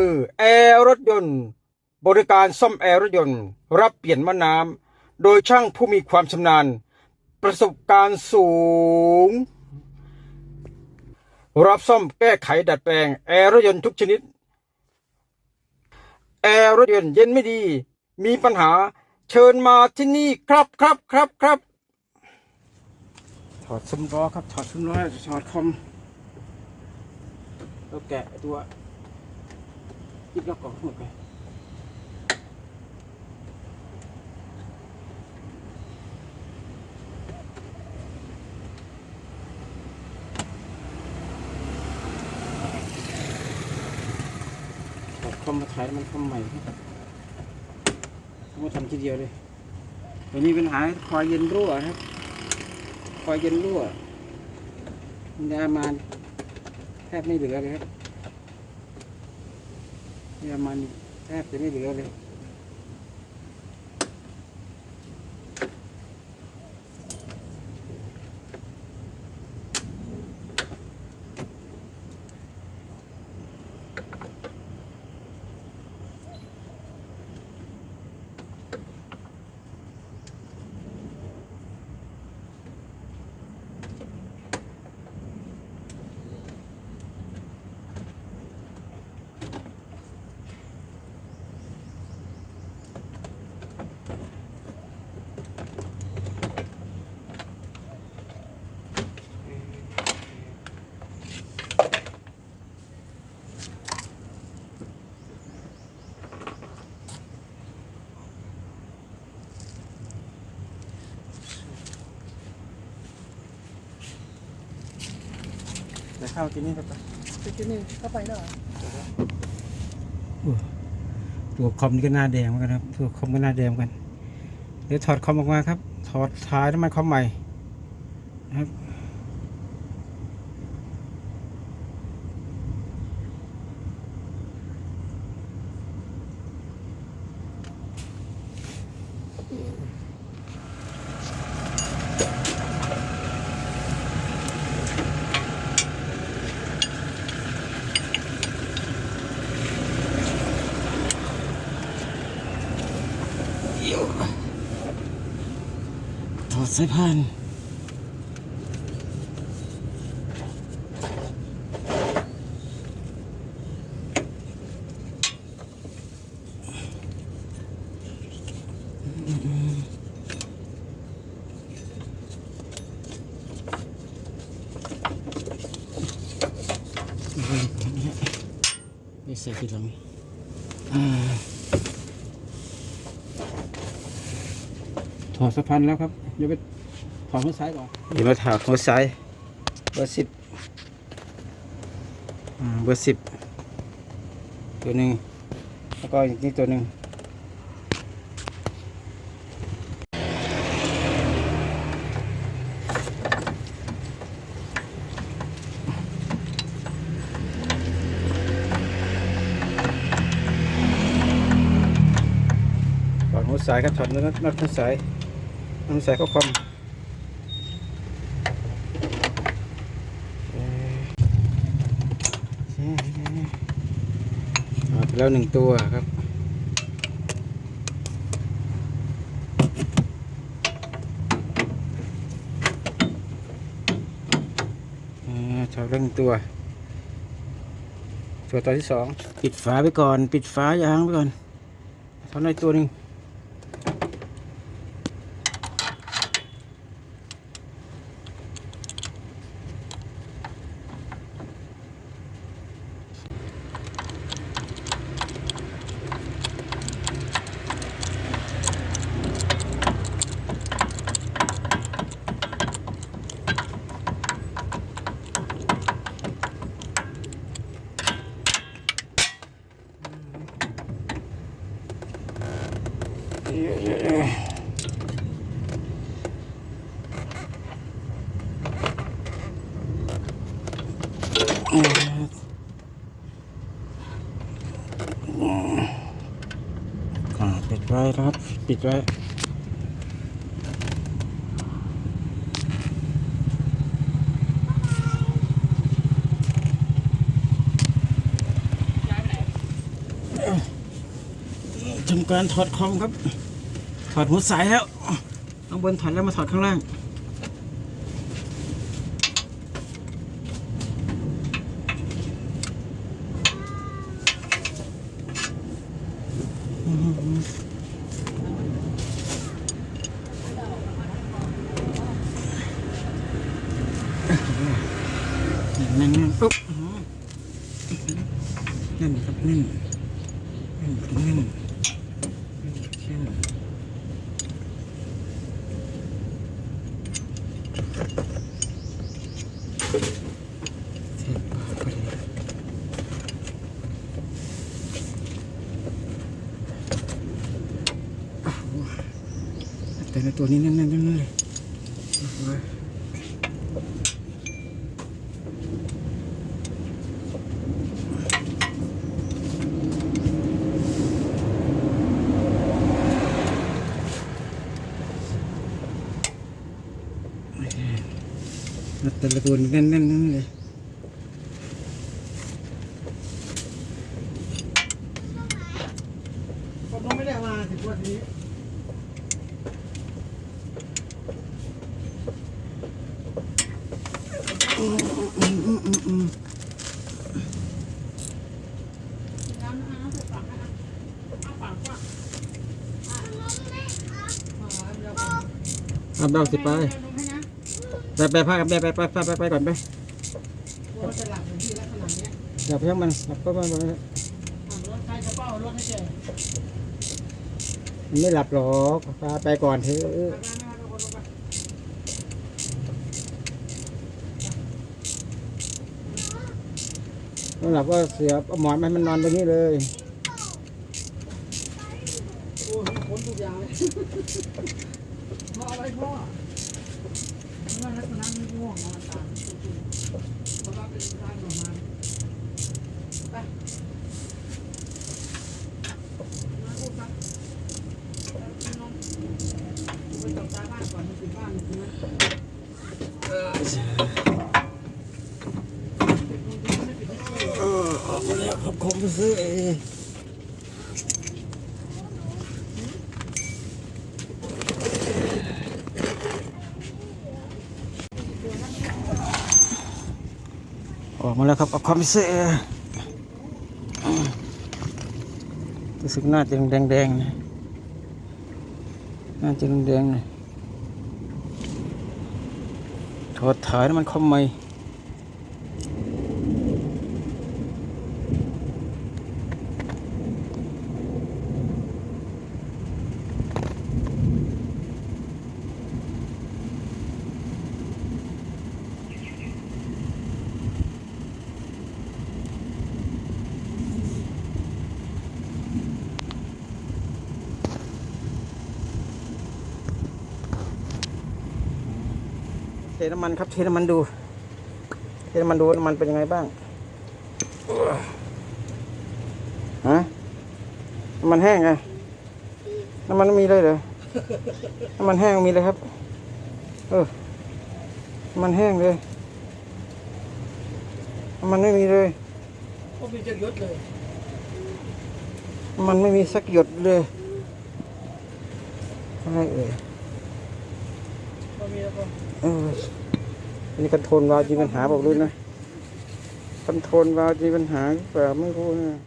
ือแอร์รถยนต์ บริการซ่อมแอร์รถยนต์ รับเปลี่ยนมะน้ำโดยช่างผู้มีความชำนาญ ประสบการณ์สูง รับซ่อมแก้ไขดัดแปลงแอร์รถยนต์ทุกชนิด แอร์รถยนต์เย็นไม่ดี มีปัญหาเชิญมาที่นี่ครับครับครับครับถอดซุ้มล้อครับถอดซุ้มล้อถอดคอมแล้วแกะตัว ยิบล็อกก่อนหมดไปถอดคอมมาถ่ายมันคอมใหม่ครับต้องมาทำทีเดียวเลยวันนี้ปัญหาคอยเย็นรั่วครับ คอยเย็นรั่วมันยามันแทบไม่เหลือเลยครับ ยามันแทบจะไม่เหลือเลย เข้าที่นี่ไปไปที่นี่เข้าไปแล้วเหรอตัวคอมนี่ก็หน้าแดงเหมือนกันครับ ตัวคอมก็หน้าแดงเหมือนกัน เดี๋ยวถอดคอมออกมาครับ ถอดท้ายน้ำมันคอมใหม่นะครับ สายพานนี่ใส่ทีหลังถอดสะพานแล้วครับ เดี๋ยวไปถอดหัวซ้ายก่อนเดี๋ยวมาถอดหัวซ้ายเบอร์สิบอ่าเบอร์สิบตัวหนึ่งแล้วก็อีกนี่ตัวหนึ่งถอดหัวสายครับถอดน็อตน็อตหัวสาย น็อตหัวสายเข้าคอมถอดไปแล้วหนึ่งตัวครับอ่าถอดเรื่องตัวตัวตัวที่สอง ปิดฝาไปก่อน ปิดฝายางไปก่อนถอดในอยตัวหนึ่ง ปิดไว้ครับ ปิดไว้ทำการถอดคอมครับ ถอดหัวสายแล้วข้างบนถอดแล้วมาถอดข้างล่างนั่นนั่นปุ๊บนั่นครับนั่นนั่นนั่นนั่นเช่นเทปพอดีโอ้โหแตัวนี้นั่นนั่นนั่นเลยโอ้โหแต่ละตัวนี่แน่นๆนั่นเลย ผมต้องไม่ได้มาถึงวันนี้ อาบดาวสิไปไปไปพากับแม่ไปไปไปไปไปก่อนไปอย่างที่ลักษณะเนี้ยอย่าเพิ่งมันหลับก็มันมันไม่หลับหรอกพาไปก่อนเถอะไปไปไปทุกคนหลับก็เสียอาหมอนมาให้มันนอนตรงนี้เลยโอ้ยขนทุกอย่างเลย พ่ออาไว้พ่อเพราะว่าลักษณะมันง่วงนอนตามจริงๆเพราะว่าเป็นทางของมันไปมาพูดครับไปนอนไปจับตาบ้านก่อนถึงบ้านนะเออออกมาแล้วครับผมไปซื้อเอง ออกมาแล้วครับเอาคอมพิเซอรู้สึกหน้าจะแดงๆนะหน้าจะแดงๆนะถอดถ่ายน้ำมันคอมไหม่ เทน้ำมันครับเทน้ำมันดู เทน้ำมันดูน้ำมันเป็นยังไงบ้างฮะน้ำมันแห้งไงน้ำมันไม่มีเลยเหรอน้ำมันแห้งมีเลยครับ เออน้ำมันแห้งเลยน้ำมันไม่มีเลยก็มีจะยศเลยน้ำมันไม่มีสักหยดเลยอะไรเอ่ยก็มีแล้วก็ เอออันนี้คอนโทรลวาล์วมีปัญหาบอกเลยนะคอนโทรลวาล์วมีปัญหาหรือเปล่าไม่รู้นะ